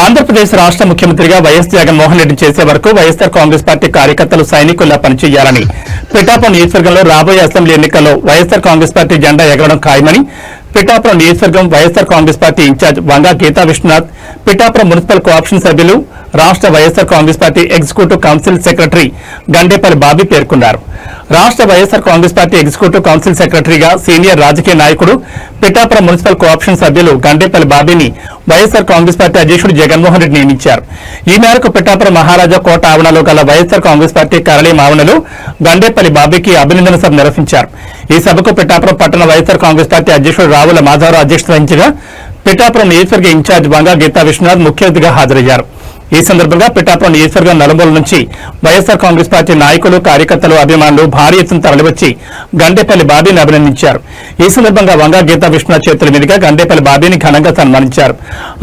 ఆంధ్రప్రదేశ్ రాష్ట్ర ముఖ్యమంత్రిగా వైఎస్ జగన్మోహన్ రెడ్డి చేసే వరకు వైఎస్సార్ కాంగ్రెస్ పార్టీ కార్యకర్తలు సైనికుల్లా పనిచేయాలని పిఠాపురం నియోజకవర్గంలో రాబోయే అసెంబ్లీ ఎన్నికల్లో వైఎస్సార్ కాంగ్రెస్ పార్టీ జెండా ఎగరడం ఖాయమని పిఠాపురం నియోజకవర్గం YSR Congress party in-charge Vanga Geetha Vishwanath Pithapuram municipal cooption సభ్యులు రాష్ట్ర YSR Congress party executive council secretary Gandepalli Bobby పేర్కొన్నారు. రాష్ట్ర YSR Congress party executive council సెక్రటరీగా సీనియర్ రాజకీయ నాయకుడు పిఠాపురం మున్సిపల్ కోఆప్షన్ సభ్యులు గండేపల్లి బాబీని వైఎస్ఆర్ కాంగ్రెస్ పార్టీ అధ్యక్షుడు జగన్మోహన్ రెడ్డి నియమించారు. ఈ మేరకు పిఠాపురం మహారాజా కోట ఆవరణలో గల వైఎస్ఆర్ కాంగ్రెస్ పార్టీ కార్యాలయం ఆవరణలో గండేపల్లి బాబీకి అభినందన సభ నిర్వహించారు. ఈ సభకు పిఠాపురం పట్టణ వైఎస్ఆర్ కాంగ్రెస్ పార్టీ అధ్యక్షుడు రావుల మాధవరావు అధ్యక్షత వహించగా పిఠాపురం నియోజకవర్గ ఇన్ఛార్జ్ బంగా గీతా విశ్వనాథ్ ముఖ్య అతిథిగా హాజరయ్యారు. ఈ సందర్భంగా పిఠాపురం నియోజకవర్గం నలుమూల నుంచి వైఎస్ఆర్ కాంగ్రెస్ పార్టీ నాయకులు కార్యకర్తలు అభిమానులు భారీ ఎత్తున తరలివచ్చి గండేపల్లి బాబీని అభినందించారు. ఈ సందర్భంగా వంగా గీతా విశ్వనాథ్ చేతుల మీదుగా గండేపల్లి బాబీని ఘనంగా సన్మానించారు.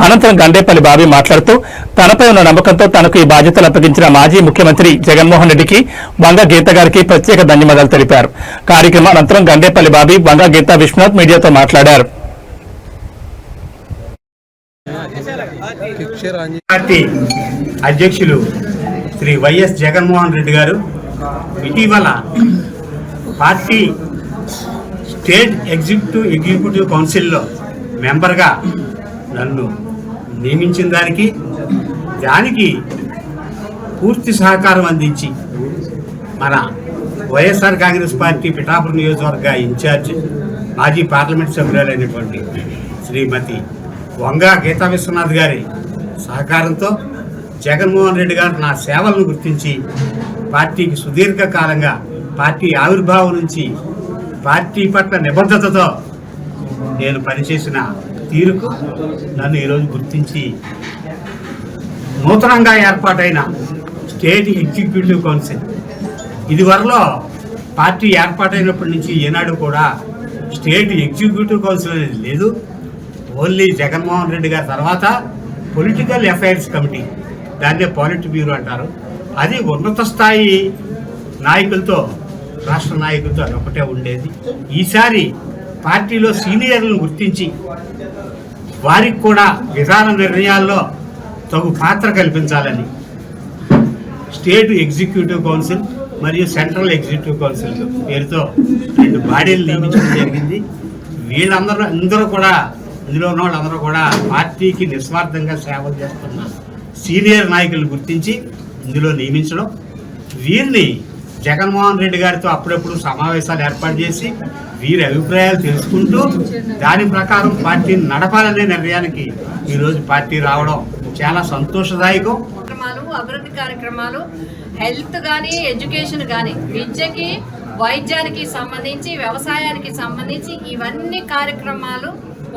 అనంతరం గండేపల్లి బాబీ మాట్లాడుతూ తనపై ఉన్న నమ్మకంతో తనకు ఈ బాధ్యతలు అప్పగించిన మాజీ ముఖ్యమంత్రి జగన్మోహన్ రెడ్డికి వంగ గీత గారికి ప్రత్యేక ధన్యవాదాలు తెలిపారు. కార్యక్రమం అనంతరం గండేపల్లి బాబీ వంగ గీతా విశ్వనాథ్ మీడియాతో మాట్లాడారు. పార్టీ అధ్యక్షులు శ్రీ వైఎస్ జగన్మోహన్ రెడ్డి గారు. ఇటీవల పార్టీ స్టేట్ ఎగ్జిక్యూటివ్ ఎగ్జిక్యూటివ్ కౌన్సిల్లో మెంబర్గా నన్ను నియమించిన దానికి దానికి పూర్తి సహకారం అందించి మన వైఎస్ఆర్ కాంగ్రెస్ పార్టీ పిఠాపురం నియోజకవర్గ ఇన్ఛార్జ్ మాజీ పార్లమెంట్ సభ్యురాలైనటువంటి శ్రీమతి వంగా గీతా విశ్వనాథ్ గారి సహకారంతో జగన్మోహన్ రెడ్డి గారు నా సేవలను గుర్తించి పార్టీకి సుదీర్ఘకాలంగా పార్టీ ఆవిర్భావం నుంచి పార్టీ పట్ల నిబద్ధతతో నేను పనిచేసిన తీరుకు నన్ను ఈరోజు గుర్తించి నూతనంగా ఏర్పాటైన స్టేట్ ఎగ్జిక్యూటివ్ కౌన్సిల్. ఇదివరలో పార్టీ ఏర్పాటైనప్పటి నుంచి ఏనాడు కూడా స్టేట్ ఎగ్జిక్యూటివ్ కౌన్సిల్ అనేది లేదు. ఓన్లీ జగన్మోహన్ రెడ్డి గారి తర్వాత పొలిటికల్ అఫైర్స్ కమిటీ దాన్నే పాలిట్ బ్యూరో అంటారు. అది ఉన్నత స్థాయి నాయకులతో రాష్ట్ర నాయకులతో అది ఒకటే ఉండేది. ఈసారి పార్టీలో సీనియర్లను గుర్తించి వారికి కూడా విధాన నిర్ణయాల్లో తగు పాత్ర కల్పించాలని స్టేట్ ఎగ్జిక్యూటివ్ కౌన్సిల్ మరియు సెంట్రల్ ఎగ్జిక్యూటివ్ కౌన్సిల్ పేరుతో రెండు బాడీలు నియమించడం జరిగింది. వీళ్ళందరూ అందరూ కూడా ఇందులో ఉన్న వాళ్ళందరూ కూడా పార్టీకి నిస్వార్థంగా సేవలు చేస్తున్న సీనియర్ నాయకులను గుర్తించి ఇందులో నియమించడం. వీరిని జగన్మోహన్ రెడ్డి గారితో అప్పుడప్పుడు సమావేశాలు ఏర్పాటు చేసి వీరి అభిప్రాయాలు తెలుసుకుంటూ దాని ప్రకారం పార్టీని నడపాలనే నిర్ణయానికి ఈరోజు పార్టీ రావడం చాలా సంతోషదాయకం. కార్యక్రమాలు అభివృద్ధి కార్యక్రమాలు హెల్త్ కానీ ఎడ్యుకేషన్ కానీ విద్యకి వైద్యానికి సంబంధించి వ్యవసాయానికి సంబంధించి ఇవన్నీ కార్యక్రమాలు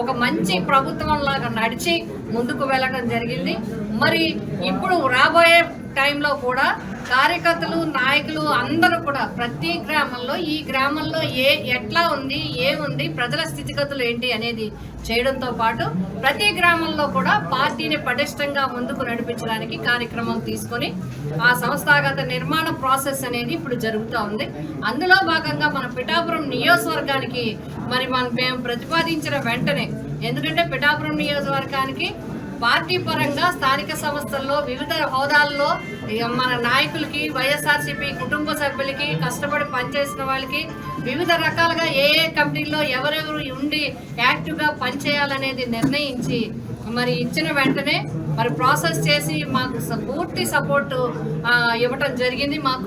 ఒక మంచి ప్రభుత్వం లాగా నడిచి ముందుకు వెళ్ళడం జరిగింది. మరి ఇప్పుడు రాబోయే టైంలో కూడా కార్యకర్తలు నాయకులు అందరూ కూడా ప్రతి గ్రామంలో ఈ గ్రామంలో ఏ ఎట్లా ఉంది ఏముంది ప్రజల స్థితిగతులు ఏంటి అనేది చేయడంతో పాటు ప్రతి గ్రామంలో కూడా పార్టీని పటిష్టంగా ముందుకు నడిపించడానికి కార్యక్రమం తీసుకొని ఆ సంస్థాగత నిర్మాణ ప్రాసెస్ అనేది ఇప్పుడు జరుగుతూ ఉంది. అందులో భాగంగా మన పిఠాపురం నియోజకవర్గానికి మరి మనం మేము ప్రతిపాదించిన వెంటనే ఎందుకంటే పిఠాపురం నియోజకవర్గానికి పార్టీ పరంగా స్థానిక సంస్థల్లో వివిధ హోదాల్లో ఇక మన నాయకులకి వైఎస్ఆర్సీపీ కుటుంబ సభ్యులకి కష్టపడి పనిచేసిన వాళ్ళకి వివిధ రకాలుగా ఏ ఏ కంపెనీల్లో ఎవరెవరు ఉండి యాక్టివ్గా పనిచేయాలనేది నిర్ణయించి మరి ఇచ్చిన వెంటనే మరి ప్రాసెస్ చేసి మాకు స- పూర్తి సపోర్టు ఇవ్వటం జరిగింది. మాకు